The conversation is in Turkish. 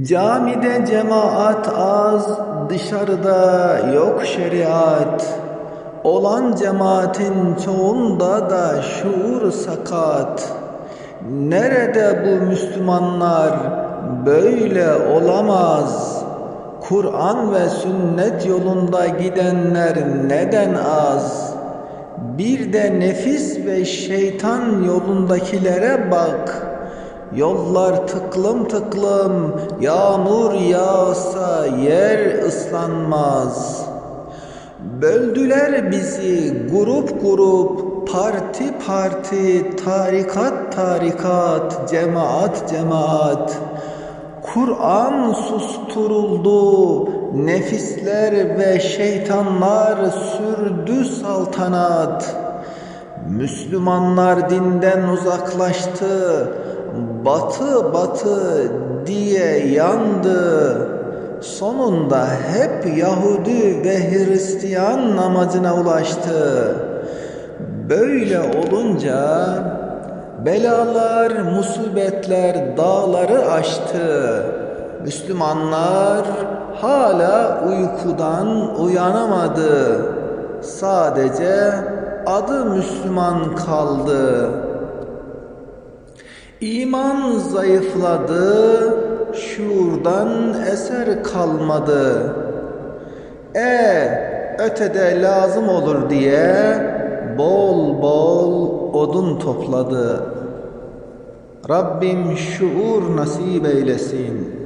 Camide cemaat az, dışarıda yok şeriat. Olan cemaatin çoğunda da şuur sakat. Nerede bu Müslümanlar böyle olamaz. Kur'an ve sünnet yolunda gidenler neden az? Bir de nefis ve şeytan yolundakilere bak.'' Yollar tıklım tıklım, yağmur yağsa yer ıslanmaz. Böldüler bizi grup grup, parti parti, tarikat tarikat, cemaat cemaat. Kur'an susturuldu, nefisler ve şeytanlar sürdü saltanat. Müslümanlar dinden uzaklaştı, batı batı diye yandı. Sonunda hep Yahudi ve Hristiyan amacına ulaştı. Böyle olunca belalar, musibetler dağları aştı. Müslümanlar hala uykudan uyanamadı. Sadece adı Müslüman kaldı. İman zayıfladı, şuurdan eser kalmadı. E ötede lazım olur diye bol bol odun topladı. Rabbim şuur nasip eylesin.